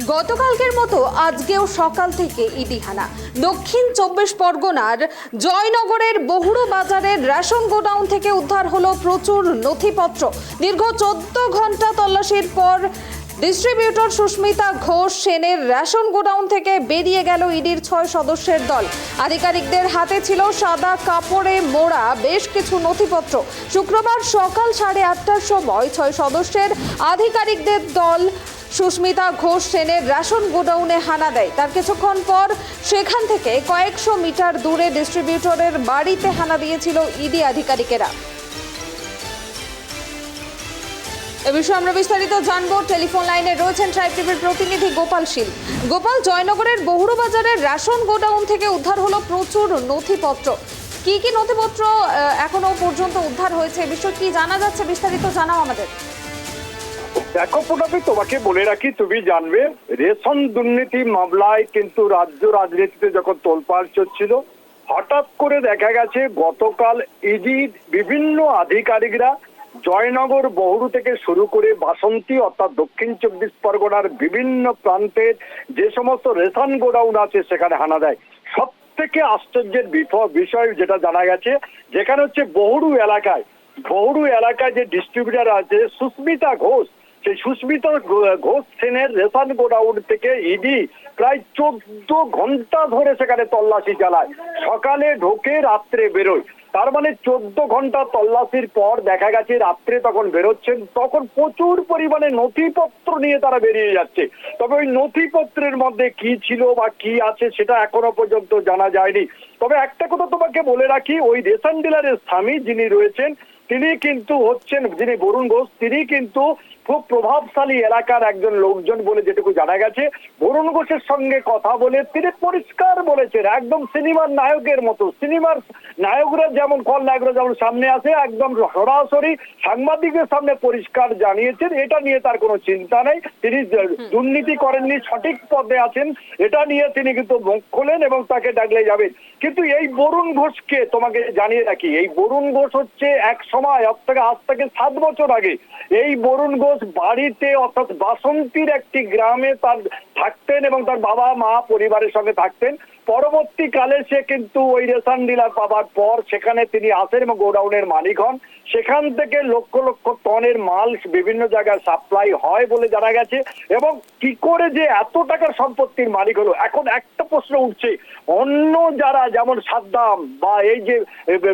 গতকালকের মতো আজকেও সকাল থেকে ইদিহানা দক্ষিণ চব্বিশ পরগনার জয়নগরের বহুড়ো বাজারের রেশন গোডাউন থেকে উদ্ধার হলো প্রচুর নথিপত্র। দীর্ঘ চোদ্দ ঘণ্টা তল্লাশির পর ডিস্ট্রিবিউটর সুস্মিতা ঘোষ সেনের রেশন গোডাউন থেকে বেরিয়ে গেল ইডির ছয় সদস্যের দল। আধিকারিকদের হাতে ছিল সাদা কাপড়ে মোড়া বেশ কিছু নথিপত্র। শুক্রবার সকাল সাড়ে আটটার সময় ছয় সদস্যের আধিকারিকদের দল সুস্মিতা ঘোষ সেনের রেশন গোডাউনে হানা দেয়। তার কিছুক্ষণ পর সেখান থেকে কয়েকশো মিটার দূরে ডিস্ট্রিবিউটরের বাড়িতে হানা দিয়েছিল ইডি আধিকারিকেরা। এ বিষয়ে আমরা বিস্তারিত জানব। টেলিফোন লাইনে রয়েছেন ট্রাইব টিভির প্রতিনিধি গোপাল শীল। গোপাল, জয়নগরের বহুড়ো বাজারের রেশন গোডাউন থেকে উদ্ধার হলো প্রচুর নথিপত্র। কি কি নথিপত্র এখনও পর্যন্ত উদ্ধার হয়েছে? এ বিষয়ে কি জানা যাচ্ছে? বিস্তারিত জানাও আমাদের। দেখো পুনপি তোমাকে বলে রাখি, তুমি জানবে, রেশন দুর্নীতি মামলায় কিন্তু রাজ্য রাজনীতিতে যখন তোলপাড় চলছিল হঠাৎ করে দেখা গেছে গতকাল ইডির বিভিন্ন আধিকারিকরা জয়নগর বহুরু থেকে শুরু করে বাসন্তী, অর্থাৎ দক্ষিণ চব্বিশ পরগনার বিভিন্ন প্রান্তের যে সমস্ত রেশন গোডাউন আছে সেখানে হানা দেয়। সব থেকে আশ্চর্যের বিষয় যেটা জানা গেছে, যেখানে হচ্ছে বহুরু এলাকায় বহুরু এলাকায় যে ডিস্ট্রিবিউটার আছে সুস্মিতা ঘোষ সেই সুস্মিতা ঘোষ সেনের রেশন গোডাউন থেকে ইডি প্রায় চোদ্দ ঘণ্টা ধরে সেখানে তল্লাশি চালায়। সকালে ঢোকে রাত্রে বেরোয়। তার মানে চোদ্দ ঘণ্টা তল্লাশির পর দেখা গেছে রাত্রে তখন বেরোচ্ছেন, তখন প্রচুর পরিমাণে নথিপত্র নিয়ে তারা বেরিয়ে যাচ্ছে। তবে ওই নথিপত্রের মধ্যে কি ছিল বা কি আছে সেটা এখনও পর্যন্ত জানা যায়নি। তবে একটা কথা তোমাকে বলে রাখি, ওই রেশন ডিলারের স্বামী যিনি রয়েছেন, তিনি কিন্তু হচ্ছেন, যিনি বরুণ ঘোষ, তিনি কিন্তু খুব প্রভাবশালী এলাকার একজন লোকজন বলে যেটুকু জানা গেছে বরুণ ঘোষের সঙ্গে কথা বলে তিনি পরিষ্কার বলেছেন একদম সিনেমার নায়কের মতো সিনেমার নায়করা যেমন খল নায়করা যেমন সামনে আসে একদম সরাসরি সাংবাদিকের সামনে পরিষ্কার জানিয়েছেন এটা নিয়ে তার কোনো চিন্তা নেই তিনি দুর্নীতি করেননি সঠিক পদে আছেন এটা নিয়ে তিনি কিন্তু মুখ খোলেন এবং তাকে ডাকলে যাবেন কিন্তু এই বরুণ ঘোষকে তোমাকে জানিয়ে রাখি এই বরুণ ঘোষ হচ্ছে এক সময় আজ থেকে আজ থেকে সাত বছর আগে এই বরুণ ঘোষ বাড়িতে অর্থাৎ বাসন্তীর একটি গ্রামে তার থাকতেন এবং তার বাবা মা পরিবারের সঙ্গে থাকতেন। পরবর্তীকালে সে কিন্তু ওই রেশন ডিলার পাবার পর সেখানে তিনি আসেন এবং গোডাউনের মালিক হন। সেখান থেকে লক্ষ লক্ষ টনের মাল বিভিন্ন জায়গায় সাপ্লাই হয় বলে জানা গেছে এবং কি করে যে এত টাকার সম্পত্তির মালিক হলো? এখন একটা প্রশ্ন উঠছে। অন্য যারা যেমন সাদ্দাম বা এই যে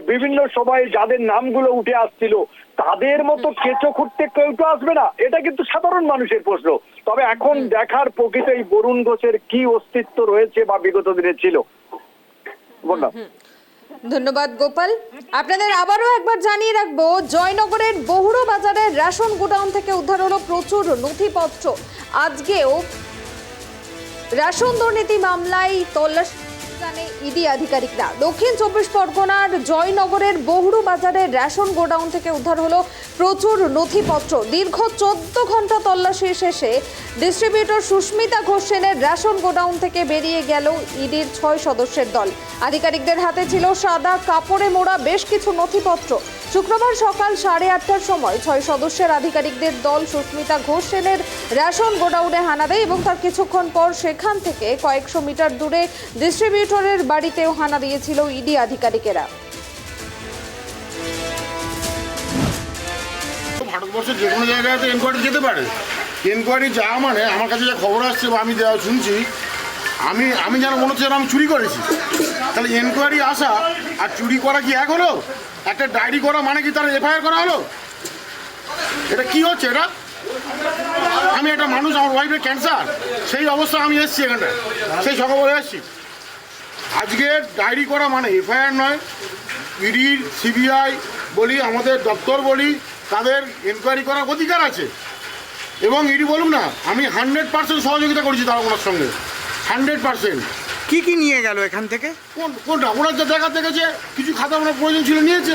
বিভিন্ন সময়ে যাদের নামগুলো উঠে আসছিল, তাদের মতো কেঁচো খুঁড়তে কেউ তো আসবে না? এটা কিন্তু সাধারণ মানুষের প্রশ্ন। তবে এখন দেখার প্রকৃত এই বরুণ ঘোষের কি অস্তিত্ব রয়েছে বা বিগত দিনে ছিল। বললাম ধন্যবাদ গোপাল। আপনাদের আবারও একবার জানিয়ে রাখব জয়নগরের বহুড়ো বাজারের রেশন গোডাউন থেকে উদ্ধার হলো প্রচুর নথিপত্র। আজকেও রেশন দুর্নীতি মামলায় তল্লাশি জানে ইডি আধিকারিকরা। দক্ষিণ চব্বিশ পরগনার জয়নগরের বহুড়ু বাজারের রেশন গোডাউন থেকে উদ্ধার হলো প্রচুর নথিপত্র। দীর্ঘ চোদ্দ ঘণ্টা তল্লাশি শেষে ডিস্ট্রিবিউটর সুস্মিতা ঘোষ সেনের রেশন গোডাউন থেকে বেরিয়ে গেল ইডির ছয় সদস্যের দল। আধিকারিকদের হাতে ছিল সাদা কাপড়ে মোড়া বেশ কিছু নথিপত্র। শুক্রবার সকাল সাড়ে আটটার সময় ছয় সদস্যের আধিকারিকদের দল সুস্মিতা ঘোষ সেনের রেশন গোডাউনে হানা দেয় এবং তার কিছুক্ষণ পর সেখান থেকে কয়েকশো মিটার দূরে ডিস্ট্রিবিউটরের বাড়িতেও হানা দিয়েছিল ইডি আধিকারিকেরা। ভারতবর্ষের যে কোনো জায়গায় তো এনকোয়ারি যেতে পারে। এনকোয়ারি যাওয়া মানে আমার কাছে যা খবর আসছে বা আমি যা শুনছি, আমি আমি যেন মনে হচ্ছে আমি চুরি করেছি। তাহলে এনকোয়ারি আসা আর চুরি করা কি এক হলো? একটা ডায়েরি করা মানে কি তার এফআইআর করা হলো? এটা কি হচ্ছে এটা? আমি একটা মানুষ, আমার ওয়াইফের ক্যান্সার সেই অবস্থা আমি এসেছি এখানটায় সেই সকালে এসেছি। আজকে ডায়েরি করা মানে এফআইআর নয়। ইডির সিবিআই বলি, আমাদের দপ্তর বলি তাদের এনকোয়ারি করার অধিকার আছে। এবং ইডি বলুন না আমি হান্ড্রেড পার্সেন্ট সহযোগিতা করেছি তারা ওনার সঙ্গে। হান্ড্রেড পার্সেন্ট কী কী নিয়ে গেল এখান থেকে? কোন কোনটা? ওনার যা দেখাতে গেছে কিছু খাতা ওনার প্রয়োজন ছিল নিয়েছে।